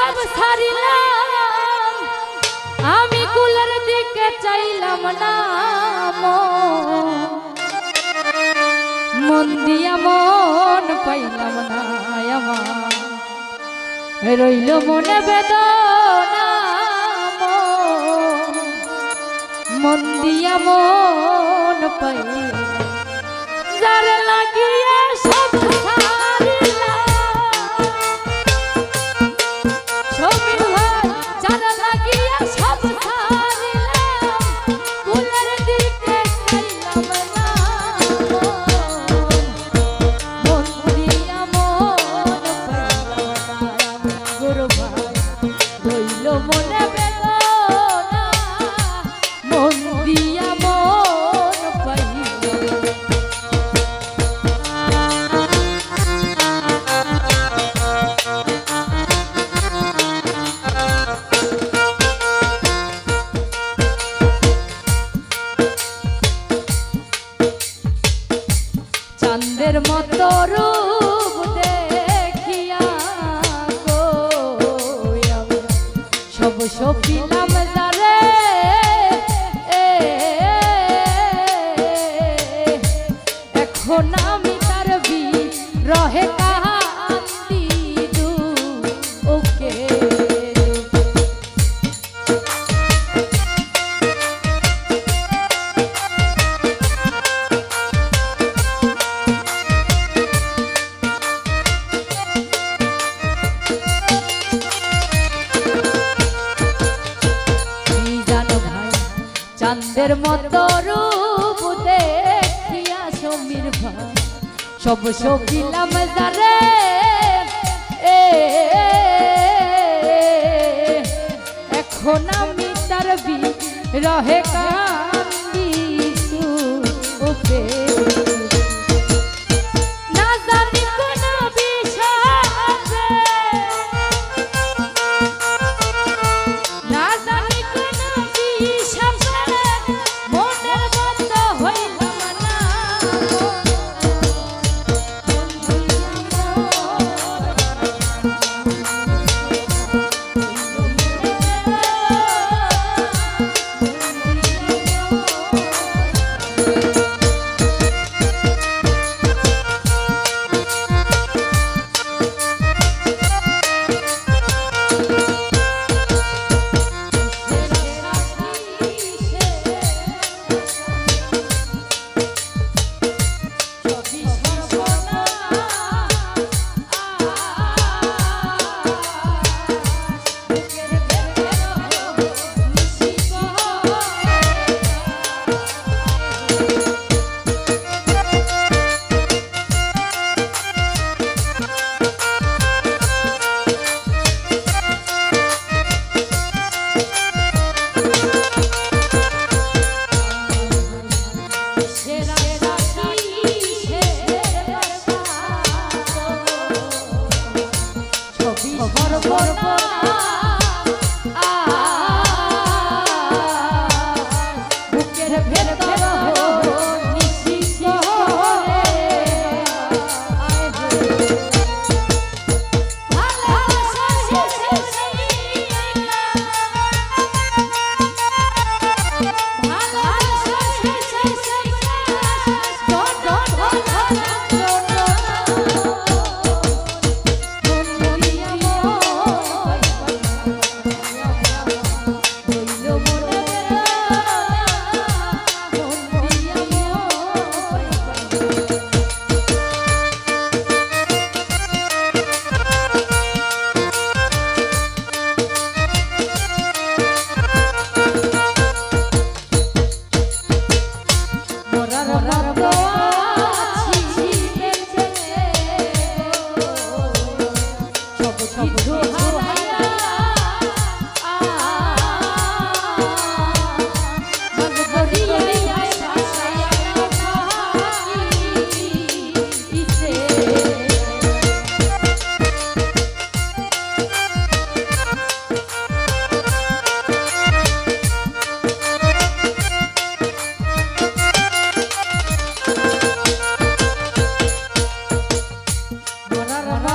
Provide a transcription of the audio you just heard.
সব ছাড়িলাম আমি কুলের দিকে চাইলাম না মন। দিয়া মন পাইলাম না রইল মনে বেদনা মন। দিয়া মন পাইলাম যার লাগিয়া যারে এ, এখন আমি তার বি রহে চাঁদের মতো রূপ দেখিয়া সমীর ভাই সব সকিলাম যারে। এখন আমি তার বি রহে কান্দি borrar, borrar. 사랑